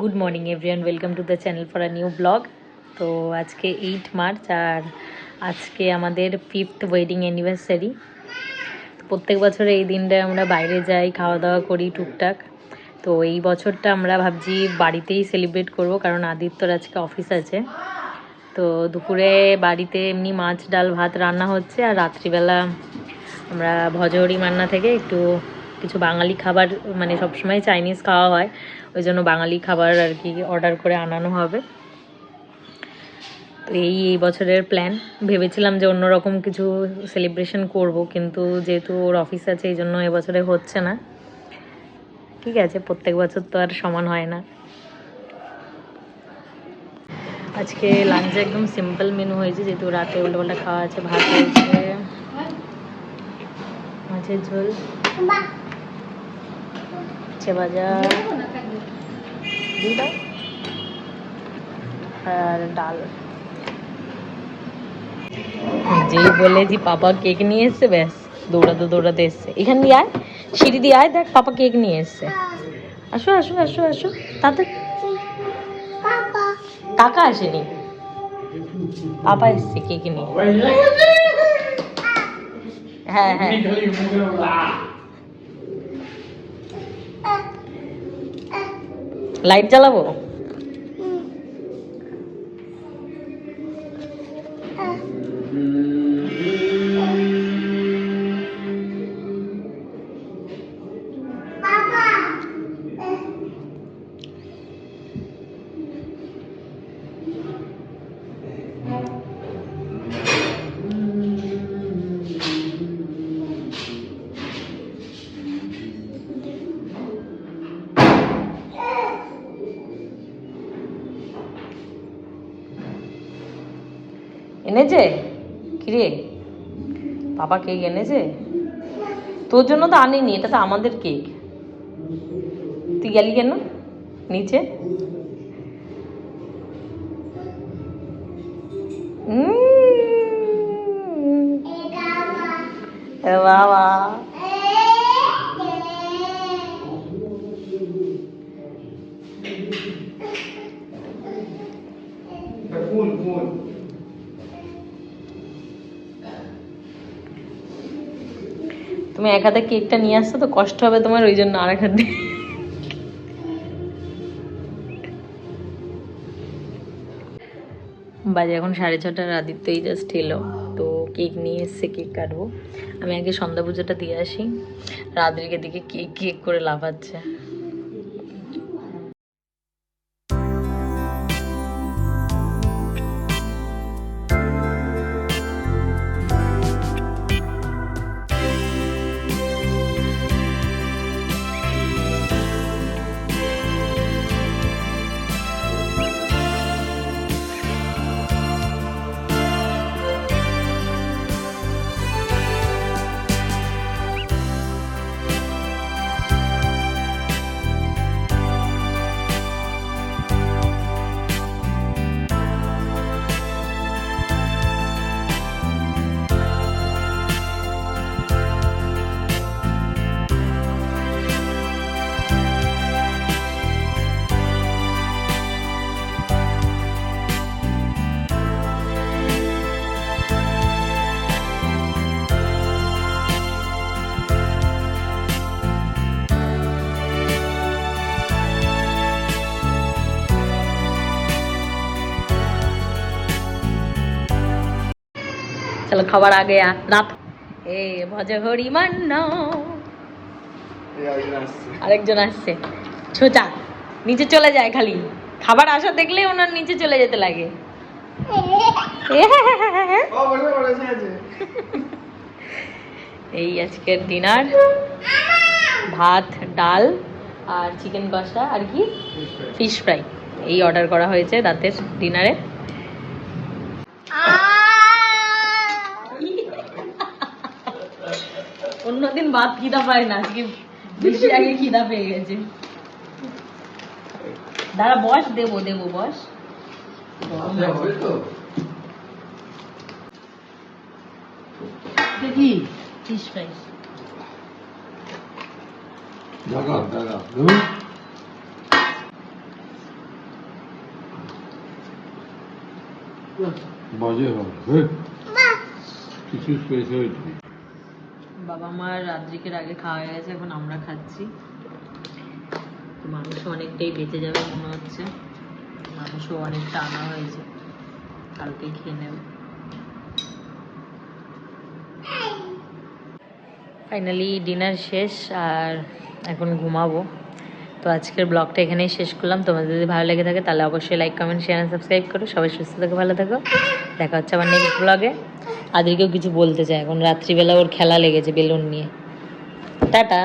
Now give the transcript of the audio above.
Good morning everyone welcome to the channel for a new blog তো আজকে eight March আর আজকে আমাদের fifth wedding anniversary প্রত্যেক বছর এই দিনটায় আমরা বাইরে যাই খাওয়া দাওয়া করি টুকটাক। তো এই বছরটা আমরা ভাবছি বাড়িতেই সেলিব্রেট করব, কারণ আদিত্যর আজকে অফিস আছে। তো দুপুরে বাড়িতে এমনি মাছ, ডাল, ভাত রান্না হচ্ছে, আর রাত্রিবেলা আমরা ভজহরি মান্না থেকে একটু কিছু বাঙালি খাবার মানে সবসময় চাইনিজ খাওয়া হয়, ওই জন্য বাঙালি খাবার আর কি অর্ডার করে আনানো হবে। তো এই এই বছরের প্ল্যান ভেবেছিলাম যে অন্যরকম কিছু সেলিব্রেশন করব, কিন্তু যেহেতু ওর অফিস আছে, এই জন্য এবছরে হচ্ছে না। ঠিক আছে, প্রত্যেক বছর তো আর সমান হয় না। আজকে লাঞ্চে একদম সিম্পল মেনু হয়েছে, যেহেতু রাতে উল্টোপাল্টা খাওয়া আছে, ভাত হয়েছে, মাছের ঝোল। উচ্ছে ভাজা দিয়ে আর ডাল। যেই বলে যে পাপা কেক নিয়ে এসছে ব্যাস দৌড়াতে দৌড়াতে এসছে। এখান দিয়ে আয় সিঁড়ি দিয়ে আয় দেখ পাপা কেক নিয়ে এসছে। আসো আসো আসো আসো। তাতে কাকা আসেনি। পাপা এসছে কেক নিয়ে। হ্যাঁ হ্যাঁ। লাইট জ্বালাবো? এনেছে? কিরে? বাবা কেক এনেছে? তোর জন্য তো আনিনি এটা তো আমাদের কেক। তুই গেলি কেন? নিচে। বাবা। তুমি এক হাতে কেকটা নিয়ে আসছো, তো কষ্ট হবে তোমার, ওই জন্য আর এক হাতে বাজে, এখন সাড়ে ছটার আদিত্যই জাস্ট এলো। তো কেক নিয়ে এসছে, কেক কাটবো। আমি আগে সন্ধ্যা পুজোটা দিয়ে আসি। রাত্রিকে দিকে কেক কেক করে লাফাচ্ছে। চলো খাবার আগে রাত এ ভজ হরি মান্ন আরেকজন আসছে। ছোচা নিচে চলে যায় খালি। খাবার আসা দেখলে ওনার নিচে চলে যেতে লাগে। এই আজকের ডিনার। ভাত ডাল আর চিকেন কষা আর কি? ফিশ ফ্রাই এই অর্ডার করা হয়েছে রাতের ডিনারে। অন্যদিন ভাত খিদা পায় না আজকে বেশি আগে খিদা পেয়ে গেছে। দাঁড়া বস দেব দেব বস। দেখি ফিশ ফ্রাই বাজে হবে। কিছু স্পেশাল বাবা মা রাত্রিকের আগে খাওয়া হয়ে গেছে, এখন আমরা খাচ্ছি। মাংস অনেকটাই বেঁচে যাবে মনে হচ্ছে। মাংস অনেকটা আনা হয়েছে। কালকে খেয়ে নেব। ফাইনালি ডিনার শেষ, আর এখন ঘুমাবো। তো আজকের ব্লগটা এখানেই শেষ করলাম। তোমাদের যদি ভালো লেগে থাকে, তাহলে অবশ্যই like comment share and subscribe করো। সবাই সুস্থ থাকো, ভালো থাকো। দেখা হচ্ছে আমার নেক্সট ব্লগে আদিকেও কিছু বলতে চায় এখন রাত্রিবেলা ওর খেলা লেগেছে বেলুন নিয়ে। টাটা।